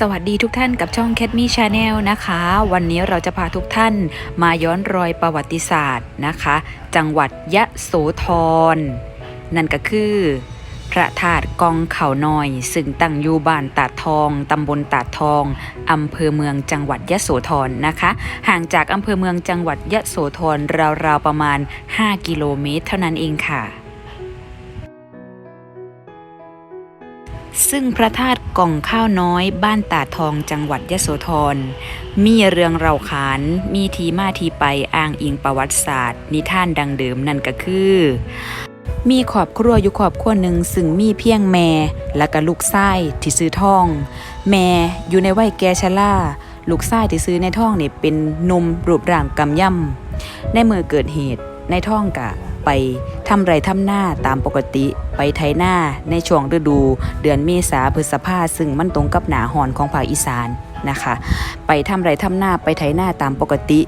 สวัสดีทุกท่านกับช่อง Cat Me Channel นะคะ วันนี้เราจะพาทุกท่านมาย้อนรอยประวัติศาสตร์นะคะ จังหวัดยะโสธร นั่นก็คือ พระธาตุกองเขาน้อย ซึ่งตั้งอยู่บ้านตาดทองตำบลตาดทองอำเภอเมืองจังหวัดยะโสธรนะคะ ห่างจากอำเภอเมืองจังหวัดยะโสธรราวๆประมาณ 5 กิโลเมตร เท่านั้นเองค่ะ ซึ่งพระธาตุกล่องข้าวน้อยบ้านตาทองจังหวัดยโสธร มีเรื่องเราขาน มีทีมาทีไปอ้างอิงประวัติศาสตร์ นิทานดังเดิมนั่นก็คือ มีครอบครัวอยู่ครอบครัวหนึ่งซึ่งมีเพียงแม่และก็ลูกชายที่ซื้อทอง แม่อยู่ในวัยแก่ชราลูกชายที่ซื้อในท้องเนี่เป็นนมรูปร่างกำยำในเมื่อเกิดเหตุในท้องกะไป ทำไรทำหน้าตามปกติไปไถหน้าในช่วงฤดู เดือนเมษาพฤษภาซึ่งมันตรงกับหนาหอนของภาคอีสานนะคะ ไปทำไรทำหน้าไปไถหน้าตามปกติ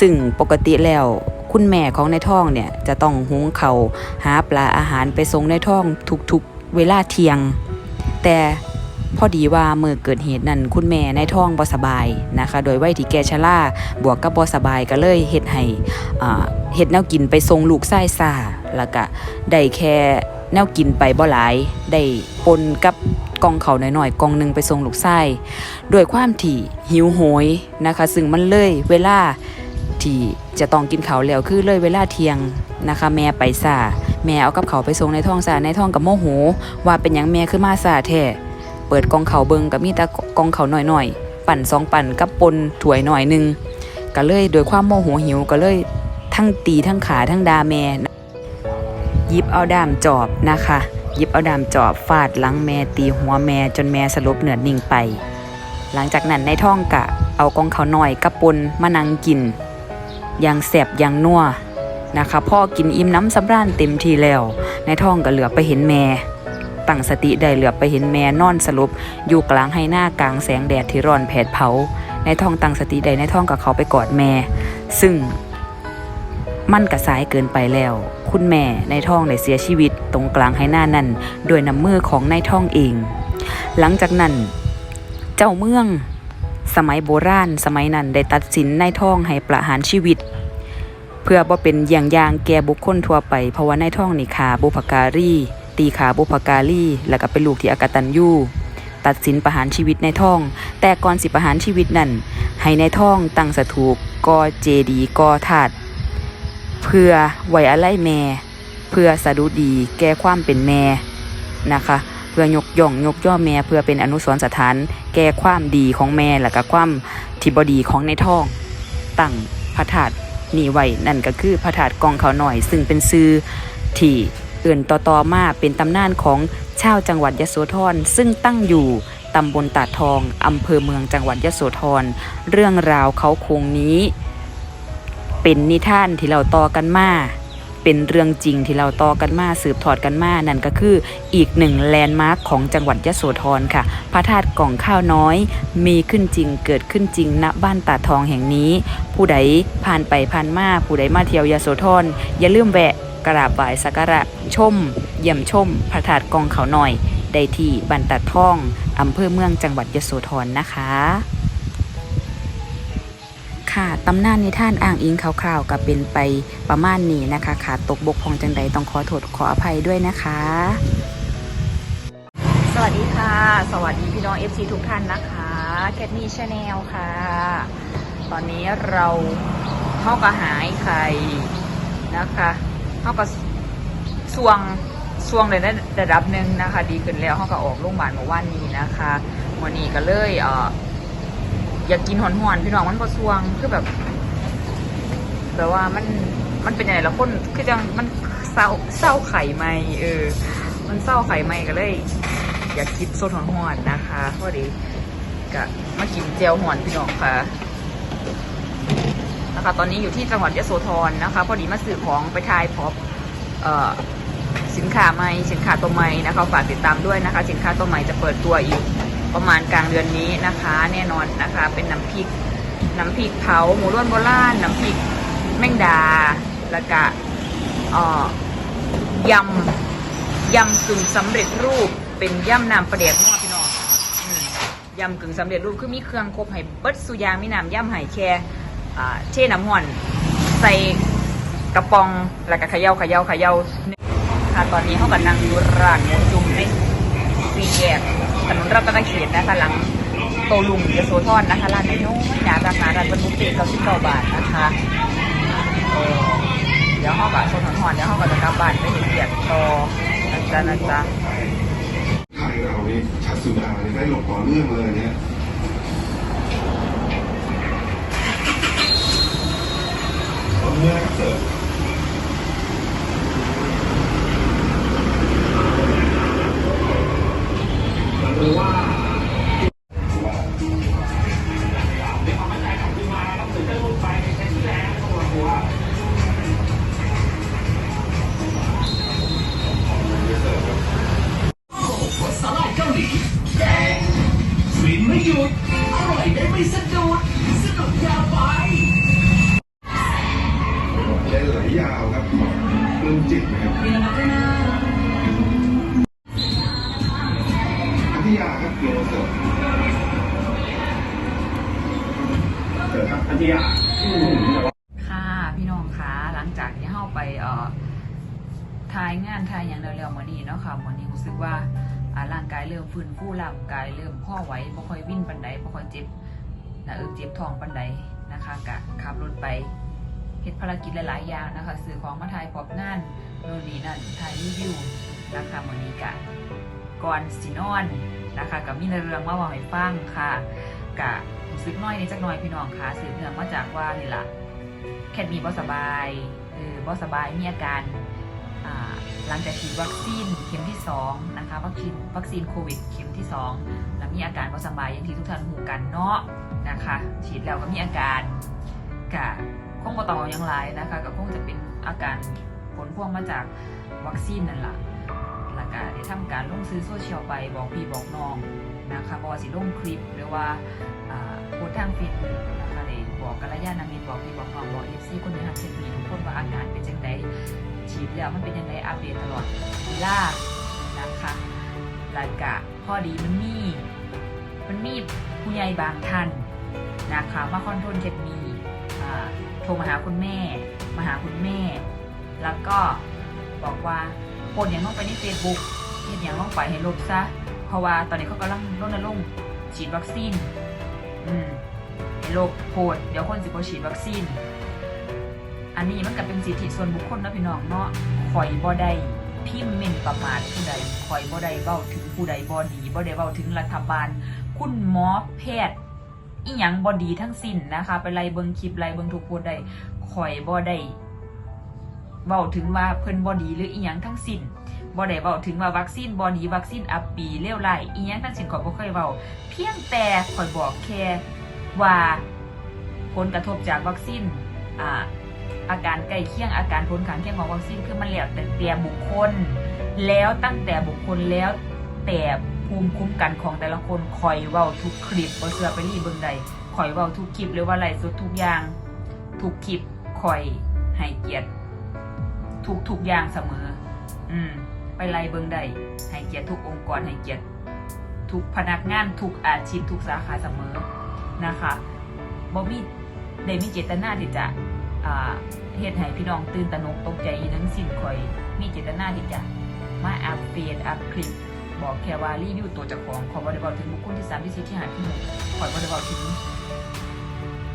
ซึ่งปกติแล้วคุณแม่ของในท้องเนี่ยจะต้องหุงเขาวหาปลาอาหารไปส่งในท้องทุกๆเวลาเที่ยง แต่พอดีว่าเมื่อเกิดเหตุนั้นคุณแม่ในท้องบ่สบายนะคะ โดยวัยที่แก่ชราบวกกับบ่สบายก็เลยเฮ็ดให้เฮ็ดแนวกินไปส่งลูกไส้ซา แล้วก็ได้แค่แนวกินไปบ่หลาย ได้ปนกับกองเขาวน้อยๆกองหนึงไปส่งลูกไส้ด้วยความที่หิวโหยนะคะ ซึ่งมันเลยเวลาที่จะต้องกินเขาแล้วคือเลยเวลาเที่ยงนะคะ แม่ไปซาแม่เอากับเขาไปส่งในท้องซาในท้องกับโมโห ว่าเป็นยังแม่คือมาซาแท้เปิดกองเขาเบิงกับมีต่กองเขาหน่อยๆปั่นสองปั่นกับปนถ้วยหน่อยหนึงก็เลยโดยความโมโหหิวก็เลยทั้งตีทั้งขาทั้งดาแม่ ยิบเอาด้ามจอบนะคะ ยิบเอาด้ามจอบฟาดหลังแม่ตีหัวแม่จนแม่สลบเหนือดนิ่งไป หลังจากนั้นในท้องกะ เอากองเขาหน่อยกับปนมานั่งกินอย่างแสบอย่างนัวนะคะพ่อกินอิ่มน้ำสำราญเต็มทีแล้ว ในท้องก็เหลือไปเห็นแม่ตั้งสติได้เหลือไปเห็นแม่นอนสลบอยู่กลางให้หน้ากลางแสงแดดที่ร้อนแผดเผา ในท้องตั้งสติได้ในท้องกับเขาไปกอดแม่ ซึ่ง มันกระสายเกินไปแล้ว คุณแม่ในท้องได้เสียชีวิตตรงกลางให้หน้านั้นโดยน้ำมือของในท้องเอง หลังจากนั้น เจ้าเมือง สมัยโบราณสมัยนั้นได้ตัดสินในท้องให้ประหารชีวิต เพื่อบ่เป็นอย่างยางแก่บุคคลทั่วไปเพราะว่าในท้องนี่ขาบุพการีตีขาบุพการีแล้วก็เป็นลูกที่อากตันยูตัดสินประหารชีวิตในท้อง แต่ก่อนสิประหารชีวิตนั่นให้ในท้องตั้งสถูปก่อเจดีก่อถาด เพื่อไว้อะไรแม่ เพื่อสะดุดีแก่ความเป็นแม่นะคะ เพื่อยกย่องยกย่อแม่เพื่อเป็นอนุสรณ์สถาน แก่ความดีของแม่และก็ความที่บดีของในท้องตั้งพระธาตุนี่ไว้นั่นก็คือพระธาตุกองเขาหน่อย ซึ่งเป็นซื้อที่เอื่นต่อๆมาเป็นตำนานของชาวจังหวัดยโสธรซึ่งตั้งอยู่ตำบลตาดทองอำเภอเมืองจังหวัดยโสธรเรื่องราวเขาโคงนี้ เป็นนิทานที่เราต่อกันมาเป็นเรื่องจริงที่เราต่อกันมาสืบทอดกันมานั่นก็คืออีกหนึ่งแลนด์มาร์คของจังหวัดยะโสธรค่ะ พระธาตุกล่องข้าวน้อย มีขึ้นจริงเกิดขึ้นจริงณบ้านตาทองแห่งนี้ ผู้ใดผ่านไปผ่านมาผู้ใดมาเที่ยวยะโสธรอย่าลืมแวะกราบไหว้สักการะชม เยี่ยมชม พระธาตุกองเขาหน่อย ได้ที่บ้านตาดทองอำเภอเมืองจังหวัดยะโสธรนะคะ ค่ะตำนานนิทานอ้างอิงคร่าวๆกับเป็นไปประมาณนี้นะคะขาดตกบกพร่องจังใดต้องขอโทษขออภัยด้วยนะคะ สวัสดีค่ะ สวัสดีพี่น้อง FC ทุกท่านนะคะแคทมี่ชาแนลค่ะ ตอนนี้เราเข้ากับหายไข่นะคะเข้ากับสวงสวงเลยในระดับหนึ่งนะคะ ดีขึ้นแล้วเข้าก็ออกโรงพยาบาลเมื่อวานนี้นะคะวันนี้ก็เลยเอ่อ อยากกินหอนๆพี่น้องมันพอสวงคือแบบแบบว่ามันมันเป็นยังไงละคนคือจังมันเศร้าเศร้าไข่ไหมเออ มันเศร้าไข่ไหมก็เลย อยากคิดสดหอนๆนะคะพอดีก็มากินเจียวหอนพี่น้องค่ะนะคะ ตอนนี้อยู่ที่จังหวัดยะโสธรนะคะ พอดีมาซื้อของไปทายพบเอ่อสินค้าใหม่สินค้าตัวใหม่นะคะฝากติดตามด้วยนะคะ สินค้าตัวใหม่จะเปิดตัวอีก ประมาณกลางเดือนนี้นะคะ แน่นอนนะคะ เป็นน้ำพริกน้ำพริกเผาหมูร่วนโบราณน้ำพริกแมงดาแล้วก็ยำยำกึ่งสำเร็จรูปเป็นยำน้ำปลาเดียกนัวพี่น้องยำกึ่งสำเร็จรูปคือมีเครื่องครบให้เบิดสุยางมีน้ำย่ำไห้แค่เช่น้ำห่อนใส่กระป๋องแล้วก็เขย่าเขย่าเขย่าค่ะตอนนี้เขากำลังอยู่ร้านหมูจุ่มในสี่แยก ถนนรัตนเขตนะคะหลังโตลุงยโสธรนะคะร้านน้อยๆนะราคาร้านบรรทุกเกเก้าสิบเก้าบาทนะคะเดี๋ยวเขาก็ชนหอนเดี๋ยวเขาก็จะกลับบ้านไปเห็นเกียรต่อนะจ๊ะนะจ๊ะไทยเรานี่ชัดสุดาเนี่ยได้หลบต่อเนื่องเลยเนี่ยต่อเนื่องเสิร์ฟ สาหร่ายเกาหลีแดงฟินไม่หยุด อร่อยได้ไม่สะดุด งจากที่เข้าไปเอ่อทายงานทายอย่างเร็วๆมานี้เนาะค่ะวันนี้รู้สึกว่าร่างกายเริ่มฟื้นฟูร่างกายเริ่มพ่อไหวบ่ค่อยวิ่นปันใดบ่ค่อยเจ็บนะเออเจ็บท้องปันใดนะคะกะขับรถไปเฮ็ดภารกิจหลายๆอย่างนะคะซื้อของมาทายพอบงานโน่นนี่นั่นทายรีวิวนะคะวันนี้กะก่อนสินอนนะคะกับมีเรื่องมาบอกให้ฟังค่ะกะรู้สึกน้อยนิดจักน่อยพี่น้องค่ะสืบเนื่องมาจากว่านี่ล่ะ แคทมีบ่สบายเออบ่สบายมีอาการหลังจากฉีดวัคซีนเข็มที่2นะคะวัคซีนวัคซีนโควิดเข็มที่2แล้วมีอาการบ่สบายอย่างที่ทุกท่านหูกันเนาะนะคะฉีดแล้วก็มีอาการกะคงบ่ต้ออาอย่างไรนะคะก็คงจะเป็นอาการผลพวงมาจากวัคซีนนั่นแหละแล้วก็ได้ทำการลงซื้อโซเชียลไปบอกพี่บอกน้องนะคะบอกสิลงคลิปหรือว่าโพสต์ทางเฟซบุ๊กนะคะได้ บอกกัลยาณมิตรบอกพี่บอกน้องบอกเอฟซีคนนี้ทำเช่นนี้ทุกคนว่าอาการเป็นจังไดฉีดแล้วมันเป็นยังไงอัปเดตตลอดเวลานะคะแล้วก็พอดีมันมีมันมีผู้ใหญ่บางท่านนะคะมาคอนโทรลเคดมีโทรมาหาคุณแม่ มาหาคุณแม่ แล้วก็บอกว่าโพสต์อย่างลงไปในเฟซบุ๊กเห็นอย่างลงไปให้ลบซะ เพราะว่าตอนนี้เขากำลังรณรงค์ฉีดวัคซีน อืม ให้ลบโพสต์เดี๋ยวคนสิบฉีดวัคซีน อันนี้มันก็เป็นสิทธิส่วนบุคคลนะพี่น้องเนาะข่อยบ่ได้พิมพ์มิ่นประมาทผู้ใดข่อยบ่ได้เว้าถึงผู้ใดบ่ดีบ่ได้เว้าถึงรัฐบาล คุณหมอแพทย์อีหยังบ่ดีทั้งสิ้นนะคะ ไปไล่เบิ่งคลิปไล่เบิ่งทุกโพสได้ข่อยบ่ได้เว้าถึงว่าเพิ่นบ่ดีหรืออีหยังทั้งสิ้นบ่ได้เว้าถึงว่าวัคซีนบ่ดีวัคซีนอัปปีเลวร้ายอีหยังทั้งสิ้นข่อยบ่เคยเว้าเพียงแต่ข่อยบอกแค่ ว่าผลกระทบจากวัคซีนอาอาการใกล้เคียงอาการผลข้างเคียงของวัคซีนคือมันแล้วแต่แต่บุคคล แล้วตั้งแต่บุคคลแล้วแต่ภูมิคุ้มกันของแต่ละคนคอยเว้าทุกคลิปบ่เชื่อไปรีเบิ่งใดคอยเว้าทุกคลิปหรือว่าไลฟ์สดทุกอย่าง ทุกคลิปคอยให้เกียรติทุกทุกอย่างเสมอ อืม ไปไล่เบิ่งได้ให้เกียรติทุกองค์กรให้เกียรติทุกพนักงานทุกอาชีพทุกสาขาเสมอ นะคะบ่มีได้มีเจตนาที่จะเฮ็ดให้พี่น้องตื่นตระหนกตกใจอีหทั้งสิ้นคอย มีเจตนาที่จะมาอัปเดตอัปคลิปบอกแค่ว่ารีวิวตัวเจ้าของขอบ่ได้บอกถึงบุคคลที่สามที่สี่ที่ห้าที่หกขอบ่ได้บอกถึง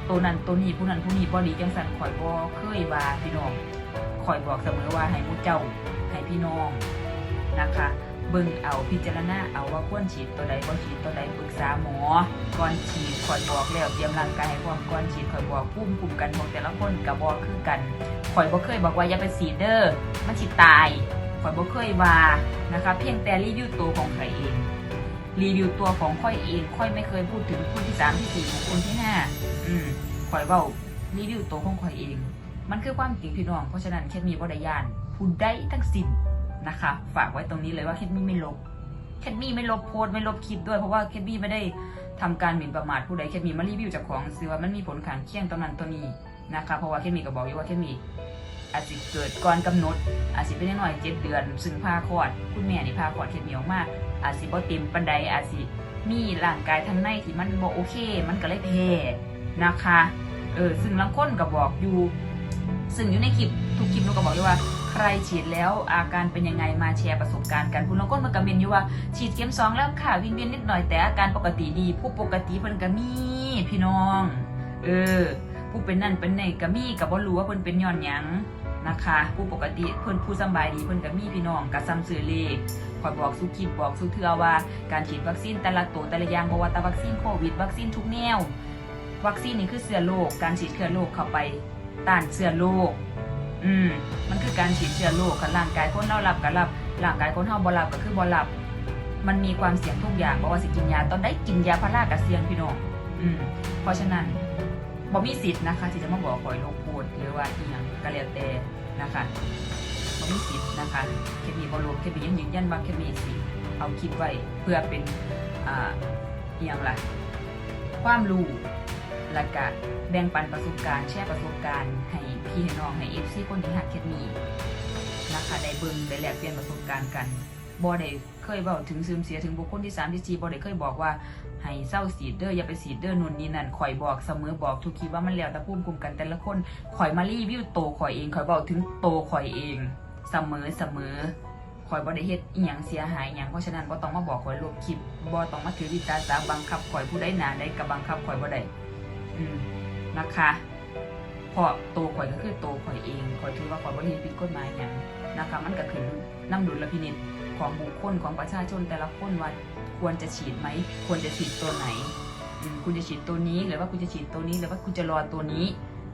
ตัวนั้นตัวนี้ผู้นั้นผู้นี้บ่ดีจังสันข่อยบ่เคยว่าพี่น้องข่อยบอกเสมอว่าให้ผู้เจ้าให้พี่น้องนะคะ เบิ่งเอาพิจารณาเอาว่าควรฉีดตัวใดบ่ฉีดตัวใดปรึกษาหมอ ก่อนฉีดข่อยบอกแล้วเตรียมร่างกายให้พร้อมก่อนฉีดข่อยบอกภูมิคุ้มกันของแต่ละคนก็บ่คือกันข่อยบ่เคยบอกว่าอย่าไปฉีดเด้อมันสิตายข่อยบ่เคยว่านะคะเพียงแต่รีวิวตัวของข่อยเอง รีวิวตัวของค่อยเองค่อยไม่เคยพูดถึงคนที่สามที่สี่ของคนที่ห้าอืมข่อยเว้ารีวิวตัวของข่อยเอง มันคือความจริงพี่น้องเพราะฉะนั้นแค่มีบริยานพูดได้ทั้งสิ้น นะคะ ฝากไว้ตรงนี้เลยว่าแคทมี่ไม่ลบแคทมี่ไม่ลบโพสไม่ลบคลิปด้วยเพราะว่าแคทมี่ไม่ได้ทำการหมิ่นประมาทผู้ใดแคทมี่มารีวิวจากของซื้อว่ามันมีผลข้างเคียงตรงนั้นตัวนี้นะคะเพราะว่าแคทมี่ก็บอกอยู่ว่าแคทมี่อาจจะเกิดก่อนกำหนด อาจจะเป็นน้อยเจ็ดเดือน ซึ่งพาคลอดคุณแม่นี่พาคลอดแคทมี่ออกมาอาจสิบ่เต็มปันใดอาจสิมีร่างกายทางในที่มันบ่โอเค มันก็เลยแพ้นะคะเออซึ่งลังค้นก็บอกอยู่ ซึ่งอยู่ในคลิปทุกคลิปหนูก็บอกอยู่ว่า ใครฉีดแล้วอาการเป็นยังไงมาแชร์ประสบการณ์กันคุณลังค้นมันก็เมนอยู่ว่า ฉีดเข็มสองแล้วค่ะวินเวียนนิดหน่อยแต่อาการปกติดี ผู้ปกติเพิ่นก็มีพี่น้อง เออ ผู้เป็นนั่นเป็นนี่ก็มีก็บ่รู้ว่าเพิ่นเป็นย้อนหยังนะคะ ผู้ปกติเพิ่นผู้สบายดีเพิ่นก็มีพี่น้องก็ซ้ำซื้อเลขคอยบอกสู้คลิปบอกสู้เทือว่าการฉีดวัคซีนแต่ละตัวแต่ละอย่างบ่ว่าแต่วัคซีนโควิดวัคซีนทุกแนว วัคซีนนี่คือเชื้อโรคการฉีดเชื้อโรคเข้าไปต้านเชื้อโรค อืมมันคือการฉีดเชื้อโรคกับร่างกายคนเรารับก็รับร่างกายคนเฮาบ่รับก็คือบ่รับ มันมีความเสี่ยงทุกอย่างบ่ว่าสิกินยาตอนได้กินยาพารากับเสี่ยงพี่น้องอืมเพราะฉะนั้นบ่มีสิทธิ์นะคะที่จะมาบอกปล่อยโลกพูดหรือว่าอีหยังก็แล้วแต่นะคะบ่มีสิทธิ์นะคะเคมีบ่รู้เคมียังยืนยันว่าเคมีสิเอาคลิปไว้เพื่อเป็นอ่าอีหยังล่ะความรู้และก็แบ่งปันประสบการณ์แชร์ประสบการณ์ให้ พี่ให้น้องให้ FC คนที่ฮักเคมีนะคะได้เบิ่งได้แลกเปลี่ยนประสบการณ์กันบ่ได้เคยเว้าถึงซึมเสียถึงบุคคลที่3ที่4บ่ได้เคยบอกว่าให้เศร้าสีดเด้ออย่าไปสีดเด้อนู่นนี่นั่นข่อยบอกเสมอบอกทุกทีว่ามันแล้วแต่ภูมิคุ้มกันแต่ละคนข่อยมารีวิวโตข่อยเองข่อยบอกถึงโตข่อยเอง เสมอเสมอข่อยบ่ได้เฮ็ดอีหยังเสียหายหยังเพราะฉะนั้นบ่ต้องมาบอกข่อยลบคลิปบ่ต้องมาถือวิจารสาบังคับข่อยผู้ใดหนาได้ก็บังคับข่อยบ่ได้อืมนะคะ เพราะโตข่อยก็คือโตข่อยเองข่อยถือว่าข่อยบ่ได้เฮ็ดผิดกฎหมายหยังนะคะ มันก็ขึ้นนำดุลพินิจของบุคคลของประชาชนแต่ละคนว่าควรจะฉีดไหม ควรจะฉีดตัวไหน คุณจะฉีดตัวนี้หรือว่าคุณจะฉีดตัวนี้หรือว่าคุณจะรอตัวนี้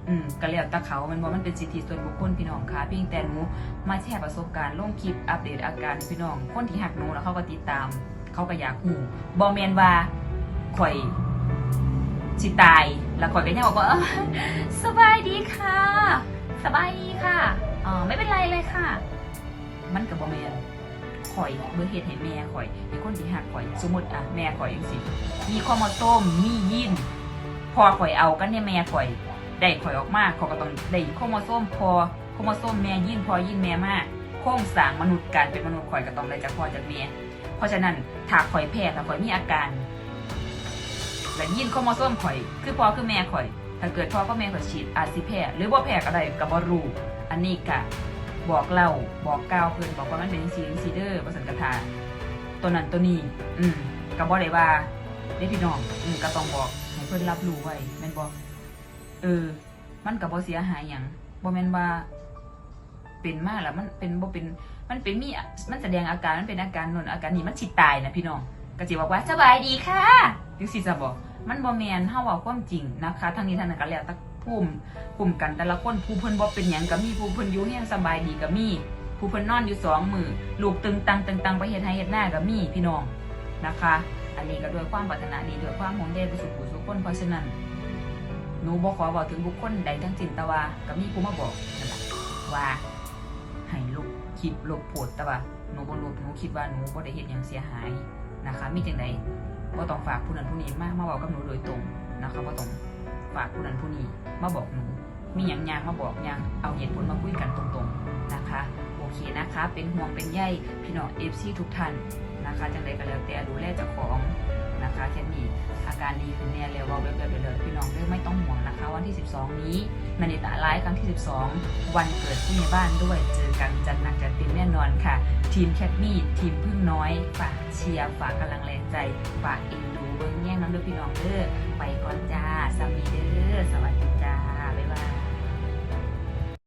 อืมก็แล้วแต่เขามันบอกมันเป็นสิทธิส่วนบุคคลพี่น้องค่ะเพียงแต่หนูมาแชร์ประสบการณ์ลงคลิปอัปเดตอาการพี่น้อง คนที่หักหนูแล้วเขาก็ติดตาม เขาก็อยากหูบอแมนว่าข่อยสิตาย แล้วข่อยก็ยังบอกว่าสบายดีค่ะ สบายดีค่ะอ๋อไม่เป็นไรเลยค่ะ มันกับบอแมนข่อยเบอร์เฮ็ดให้แม่ข่อยให้คนที่หักข่อย สมมติอะแม่ข่อยจังซี่มีข้อมาต้มมียินพอข่อยเอากันเนี่ยแม่ข่อย ได้ข่อยออกมาเขาก็ต้องได้ข้อมาส้มพอข้อมาส้มแม่ยินพอยินแม่มากโครงสร้างมนุษย์การเป็นมนุษย์ข่อยก็ต้องได้จากพ่อจากแม่เพราะฉะนั้นถ้าข่อยแพ้ถ้าข่อยมีอาการ และยินข้อมาส้มข่อย คือพ่อคือแม่ข่อย ถ้าเกิดพ่อกับแม่ข่อยฉีดอาจสิแพ้หรือว่าแพ้ก็ได้ก็บ่รู้อันนี้กะบอกเล่าบอกกล่าวเพิ่อนบอกว่ามันเป็นซีนซีเดอร์ประสันกทาตัวนั้นตัวนี้ อืมก็บ่ได้ว่าได้พี่น้องอืมก็ต้องบอกให้เพิ่อนรับรู้ไว้แม่นบ่เออ มันก็บ่เสียหายหยังบ่แม่นว่าเป็นมากแล้วมันเป็นบ่เป็นมันเป็นมีมันแสดงอาการมันเป็นอาการนนอาการนี้มันสิตายนะพี่น้องก็สิบอกว่าสบายดีค่ะ จังซี่ซะบ่มันบ่แมนเฮาเว้าความจริงนะคะทางนี้ทางนั้นก็แล้วแต่ภูมิกลุ่มกันแต่ละคนผู้เพิ่นบ่เป็นหยังก็มีผู้เพิ่นอยู่แห้งสบายดีก็มีผู้เพิ่นนอนอยู่สองมือลูกตึงตังตึงตังไปเฮ็ดให้เฮ็ดหน้าก็มีพี่น้องนะคะ อันนี้ก็ด้วยความปรารถนาดีด้วยความห่วงใยประสุขผู้สุขคนเพราะฉะนั้นหนูบ่ขอบอกถึงบุคคลใดทั้งสิ้นแต่ว่าก็มีผู้มาบอกนั่นแหละว่าให้ลบคลิปลบโพสต์แต่ว่าหนูบ่ลบหนูคิดว่าหนูบ่ได้เฮ็ดหยังเสียหายนะคะมีจังได บ่ต้องฝากผู้นั้นผู้นี้มามาบอกกับหนูโดยตรงนะคะบ่ต้องฝากผู้นั้นผู้นี้มาบอกหนู มีอย่างยางมาบอกยางเอาเหตุผลมาคุยกันตรงๆนะคะโอเคนะคะ เป็นห่วงเป็นใยพี่น้องเอฟซีทุกท่านนะคะจังไดก็แล้วแต่ดูแลเจ้าของ นะคะแค่นี้อาการดีขึ้นแน่เร็วเว่าแบบๆเลยพี่น้องเรื่องไม่ต้องห่วงนะคะ วันที่ 12 นี้นันนิตาไลฟ์ครั้งที่ 12 วันเกิดผู้ใหญ่บ้านด้วยเจอกันจันหนักจัดเต็มแน่นอนค่ะ ทีมแคทมี่ทีมพึ่งน้อยฝากเชียร์ฝากกำลังแรงใจฝากเอ็นดูเบิ้งแย่งน้ำด้อพี่น้องเด้อไปก่อนจ้าสามีเด้อสวัสดี